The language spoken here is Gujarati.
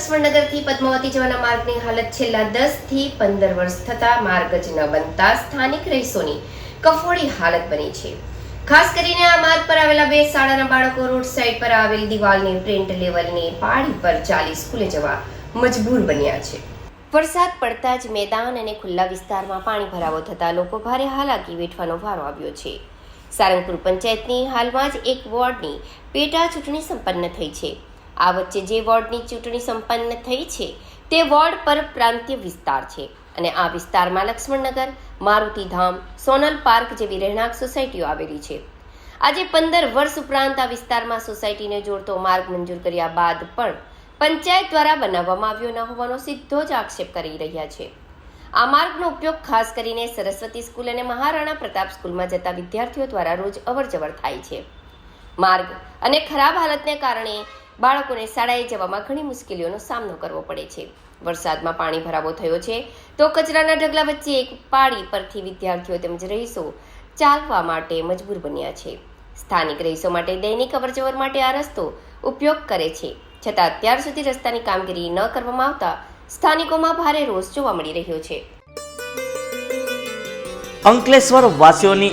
લક્ષ્મણનગરથી પદ્માવતી જવાના માર્ગની હાલત છેલ્લા દસથી પંદર વર્ષ થતા માર્ગ જ ન બનતા સ્થાનિક રહીશોની કફોડી હાલત બની છે. ખાસ કરીને આ માર્ગ પર આવેલા બે શાળાના બાળકો રોડ સાઈડ પર આવેલ દિવાલની પ્રિન્ટ લેવલની પાળી પર ચાલી સ્કૂલે જવા મજબૂર બન્યા છે. વરસાદ પડતા જ મેદાન અને ખુલ્લા વિસ્તારમાં પાણી ભરાવો થતા લોકો ભારે હાલાકી વેઠવાનો વારો આવ્યો છે. સારંગપુર પંચાયતની હાલમાં જ એક વોર્ડની પેટા ચૂંટણી સંપન્ન થઈ છે. આ વચ્ચે જે વોર્ડની ચૂંટણી સંપન્ન થઈ છે, તે વોર્ડ પર પ્રાંતીય વિસ્તાર છે. અને આ વિસ્તારમાં લક્ષ્મણનગર મારુતિધામ સોનલ પાર્ક જેવી રહેણાંક સોસાયટીઓ આવેલી છે. આજે પંદર વર્ષ ઉપરાંત આ વિસ્તારમાં સોસાયટીને જોડતો માર્ગ મંજૂર કર્યા બાદ પણ પંચાયત દ્વારા બનાવવામાં આવ્યો ન હોવાનો સીધો જ આક્ષેપ કરી રહ્યા છે. આ માર્ગનો ઉપયોગ ખાસ કરીને સરસ્વતી સ્કૂલ અને મહારાણા પ્રતાપ સ્કૂલમાં જતા વિદ્યાર્થીઓ દ્વારા રોજ અવરજવર થાય છે. માર્ગ અને ખરાબ હાલતને કારણે બાળકોને શાળાએ જવામાં ઘણી મુશ્કેલીઓનો સામનો કરવો પડે છે. વરસાદમાં પાણી ભરાવો થયો છે, તો કચરાના ઢગલા વચ્ચે એક પાળી પરથી વિદ્યાર્થીઓ તેમજ રહીશો ચાલવા માટે મજબૂર બન્યા છે. સ્થાનિક રહીશો માટે દૈનિક અવરજવર માટે આ રસ્તો ઉપયોગ કરે છે. છતાં અત્યાર સુધી રસ્તાની કામગીરી ન કરવામાં આવતા સ્થાનિકોમાં ભારે રોષ જોવા મળી રહ્યો છે. અંકલેશ્વર વાસીઓની